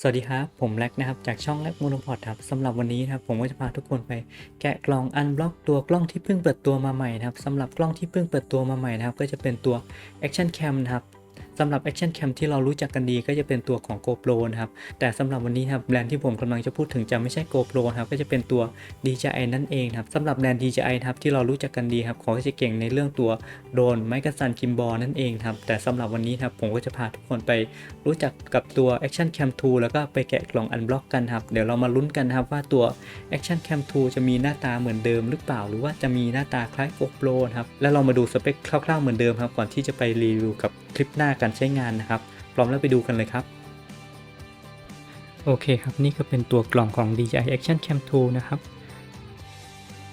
สวัสดีครับ ผมแล็กนะครับจากช่องแล็กโมโนพอดครับสำหรับวันนี้นะครับผมก็จะพาทุกคนไปแกะกล่องอันบล็อกตัวกล้องที่เพิ่งเปิดตัวมาใหม่นะครับสำหรับกล้องที่เพิ่งเปิดตัวมาใหม่นะครับก็จะเป็นตัว Action Cam นะครับ สำหรับ Action Cam ที่เรารู้จักกันดีก็จะเป็นตัวของ GoPro นะครับ แต่สำหรับวันนี้ครับแบรนด์ที่ผมกำลังจะพูดถึงจะไม่ใช่ GoPro ครับก็จะเป็นตัว DJI นั่นเองครับสำหรับแบรนด์ DJI ครับที่เรารู้จักกันดีครับเขาจะเก่งในเรื่องตัวโดรนไมค์กสันกิมบอลนั่นเองครับแต่สำหรับวันนี้ครับผมก็จะพาทุกคนไปรู้จักกับตัว Action Cam 2 แล้วก็ไปแกะกล่อง Unblock กันครับเดี๋ยวเรามาลุ้นกันครับว่าตัว Action Cam 2 จะมีหน้าตาเหมือนเดิมหรือเปล่า หรือว่าจะมีหน้าตาคล้าย GoPro ครับแล้วเรามาดูสเปคคร่าวๆเหมือนเดิมครับก่อนที่จะไปรีวิวกับ ลิปหน้าการใช้งานนะครับ พร้อมแล้วไปดูกันเลยครับ โอเคครับ นี่ก็เป็นตัวกล่องของ DJI Action Cam 2 นะครับ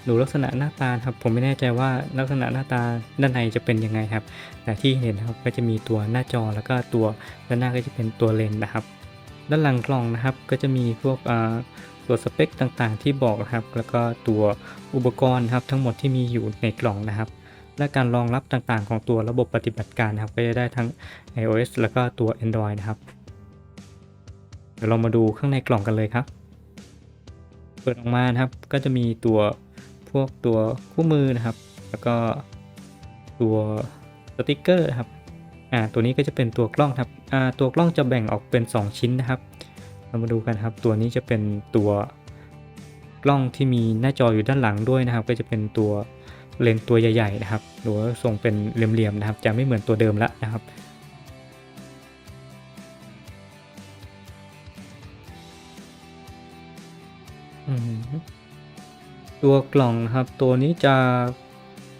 ดูลักษณะหน้าตาครับผมไม่แน่ใจว่าลักษณะหน้าตาด้านในจะเป็นยังไงครับ แต่ที่เห็นครับก็จะมีตัวหน้าจอแล้วก็ตัวด้านหน้าก็จะเป็นตัวเลนนะครับ ด้านหลังกล่องนะครับก็จะมีพวกตัวสเปคต่างๆ ที่บอกนะครับ แล้วก็ตัวอุปกรณ์ครับทั้งหมดที่มีอยู่ในกล่องนะครับ และการรองรับต่างๆ ของตัวระบบปฏิบัติการนะครับ ก็จะได้ทั้ง iOS แล้วก็ตัว Android นะครับ เดี๋ยวเรามาดูข้างในกล่องกันเลยครับ เปิดออกมานะครับ ก็จะมีตัวพวกตัวคู่มือนะครับ แล้วก็ตัวสติกเกอร์นะครับ อ่า ตัวนี้ก็จะเป็นตัวกล้องครับ อ่า ตัวกล้องจะแบ่งออกเป็น 2 ชิ้นนะครับ เรามาดูกันครับ ตัวนี้จะเป็นตัวกล้องที่มีหน้าจออยู่ด้านหลังด้วยนะครับ ก็จะเป็นตัว เลนส์ตัวใหญ่ๆนะครับ หรือว่าทรงเป็นเหลี่ยมๆนะครับ จะไม่เหมือนตัวเดิมละนะครับตัวกล่องนะครับตัวนี้จะ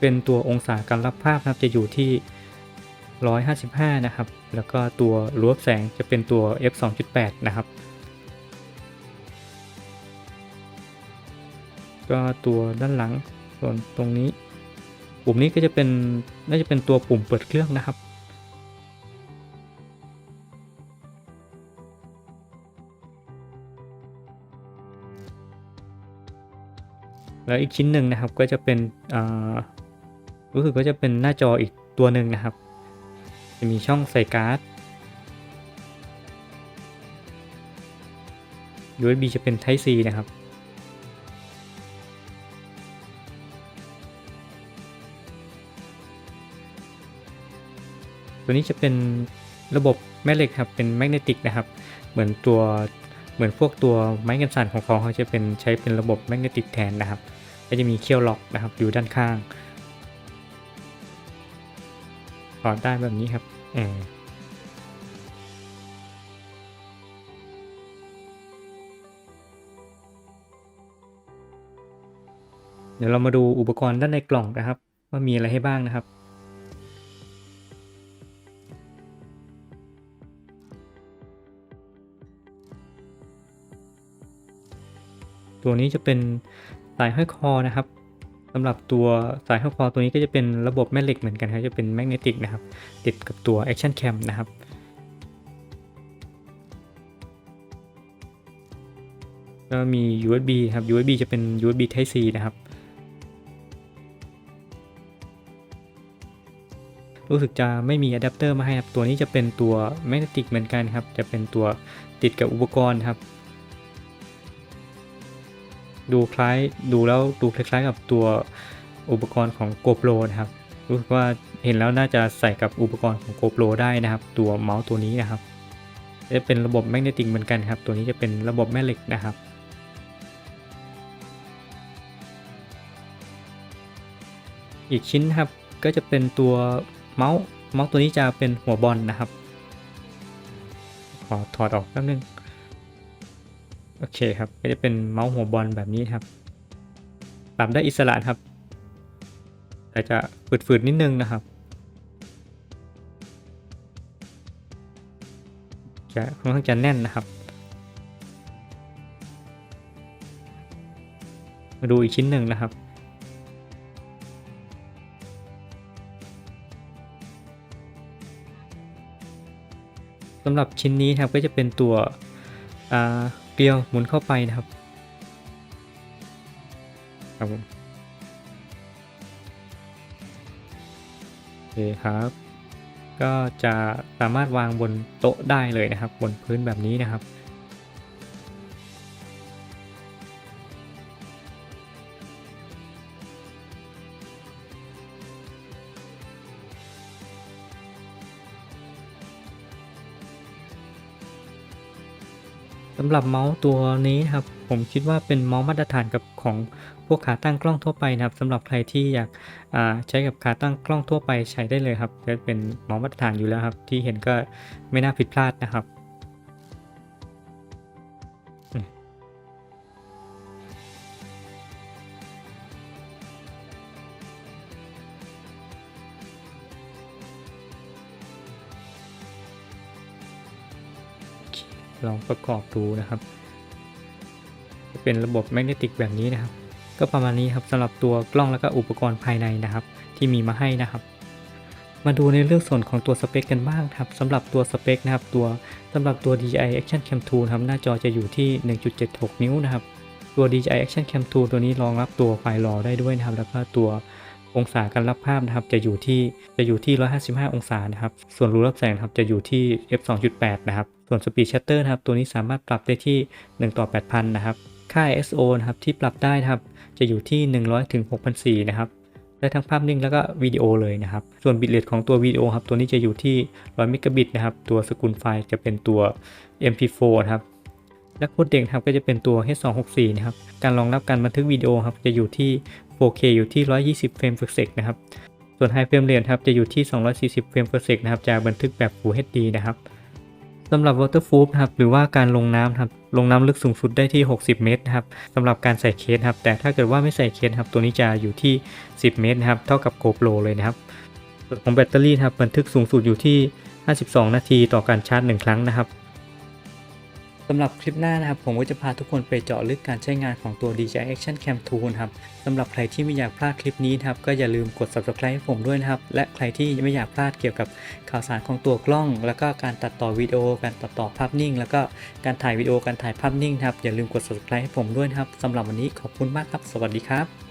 เป็นตัวองศาการรับภาพนะครับจะอยู่ที่ 155 นะครับ แล้วก็ตัวรั้วแสงจะเป็นตัว f 2.8 นะครับ ก็ตัวด้านหลังส่วนตรงนี้ ปุ่มนี้ก็จะเป็นน่าจะเป็นตัวปุ่มเปิดเครื่องนะครับ แล้วอีกชิ้นหนึ่งนะครับก็จะเป็นรู้สึกว่าจะเป็นหน้าจออีกตัวหนึ่งนะครับ จะมีช่องใส่การ์ด USB จะเป็น Type C นะครับ ตัวนี้จะเป็นระบบแม่เหล็กครับเป็นแมกเนติกนะครับ เหมือนตัวเหมือนพวกตัวไม้กันสั่นของเขาเขาจะเป็นใช้เป็นระบบแมกเนติกแทนนะครับก็จะมีเคี่ยวล็อกนะครับอยู่ด้านข้างถอดได้แบบนี้ครับเออเดี๋ยวเรามาดูอุปกรณ์ด้านในกล่องนะครับ ว่ามีอะไรให้บ้างนะครับ ตัวนี้จะเป็นสายห้อยคอนะครับสำหรับตัวสายห้อยคอตัวนี้ก็จะเป็นระบบแม่เหล็กเหมือนกันครับจะเป็นแมกเนติกนะครับ ติดกับตัว Action Cam นะครับ ก็มี USB ครับ USB จะเป็น USB Type C นะครับ รู้สึกจะไม่มีอะแดปเตอร์มาให้ครับ ตัวนี้จะเป็นตัวแมกเนติกเหมือนกันครับ จะเป็นตัวติดกับอุปกรณ์ครับ ดูคล้ายดูแล้วดูคล้ายๆกับตัวอุปกรณ์ของ GoPro นะครับรู้สึกว่าเห็นแล้วน่าจะใส่กับอุปกรณ์ของ GoPro ได้นะครับ ตัวเมาส์ตัวนี้นะครับจะเป็นระบบแมกเนติกเหมือนกันครับ ตัวนี้จะเป็นระบบแม่เหล็กนะครับอีกชิ้นครับก็จะเป็นตัวเมาส์เมาส์ตัวนี้จะเป็นหัวบอลนะครับ ขอถอดออกแป๊บนึง โอเคครับ ก็จะเป็นเมาส์หัวบอลแบบนี้ครับ ปรับได้อิสระครับ แต่จะฝืดๆนิดนึงนะครับ จะค่อนข้างจะแน่นนะครับ มาดูอีกชิ้นหนึ่งนะครับสำหรับชิ้นนี้ครับก็จะเป็นตัวอ่า เกลียวหมุนเข้าไปนะครับครับผมโอเคครับ ก็จะสามารถวางบนโต๊ะได้เลยนะครับ บนพื้นแบบนี้นะครับ สำหรับเมาส์ตัวนี้นะครับผมคิดว่าเป็นเมาส์มาตรฐานกับของพวกขาตั้งกล้องทั่วไปนะครับสำหรับใครที่อยากใช้กับขาตั้งกล้องทั่วไปใช้ได้เลยครับจะเป็นเมาส์มาตรฐานอยู่แล้วครับที่เห็นก็ไม่น่าผิดพลาดนะครับ ลองประกอบดูนะครับ จะเป็นระบบแมกเนติกแบบนี้นะครับ ก็ประมาณนี้ครับสำหรับตัวกล้องแล้วก็อุปกรณ์ภายในนะครับ ที่มีมาให้นะครับ มาดูในเรื่องส่วนของตัวสเปคกันบ้างครับสำหรับตัวสเปคนะครับตัวสำหรับตัว DJI Action Cam 2ครับหน้าจอจะอยู่ที่ 1.76 นิ้วนะครับตัว DJI Action Cam 2 ตัวนี้รองรับตัวไฟล์รอได้ด้วยนะครับ แล้วก็ตัวองศาการรับภาพนะครับ จะอยู่ที่จะอยู่ที่ 155 องศานะครับ ส่วนรูรับแสงนะครับจะอยู่ที่ f 2.8 นะครับ ส่วน Speed Shutter นะครับตัวนี้สามารถปรับได้ที่ 1 ต่อ 8,000 นะครับ ค่า ISO นะครับที่ปรับได้นะครับจะอยู่ที่ 100ถึง6,400 นะครับได้ทั้งภาพนิ่งแล้วก็วิดีโอเลยนะครับ ส่วนบิตเรทของตัววิดีโอครับตัวนี้จะอยู่ที่100เมกะบิตนะครับ ตัวสกุลไฟล์จะเป็นตัว MP4 นะครับ และโค้ดเด็กครับก็จะเป็นตัว H264 นะครับ การรองรับการบันทึกวิดีโอครับจะอยู่ที่ 4K อยู่ที่ 120เฟรม per sec นะครับ ส่วน High Frame Rate ครับจะอยู่ที่ 240เฟรม per sec นะครับจะบันทึกแบบ Full HD นะครับ สำหรับ Waterproof นะครับหรือว่าการลงน้ำครับลงน้ำลึกสูงสุดได้ที่ 60 เมตรนะครับสำหรับการใส่เคสครับแต่ถ้าเกิดว่าไม่ใส่เคสครับตัวนี้จะอยู่ที่ 10 เมตรนะครับเท่ากับ GoPro เลยนะครับส่วนของแบตเตอรี่ครับบันทึกสูงสุดอยู่ที่ 52 นาทีต่อการชาร์จ 1 ครั้งนะครับ สำหรับคลิปหน้านะครับผมก็จะพาทุกคนไปเจาะลึกการใช้งานของตัว DJI Action Cam 2นะครับสำหรับใครที่ไม่อยากพลาดคลิปนี้นะครับก็อย่าลืมกด subscribe ให้ผมด้วยนะครับ และใครที่ไม่อยากพลาดเกี่ยวกับข่าวสารของตัวกล้อง แล้วก็การตัดต่อวิดีโอ การตัดต่อภาพนิ่ง แล้วก็การถ่ายวิดีโอการถ่ายภาพนิ่งนะครับอย่าลืมกด subscribe ให้ผมด้วยนะครับสำหรับวันนี้ขอบคุณมากครับ สวัสดีครับ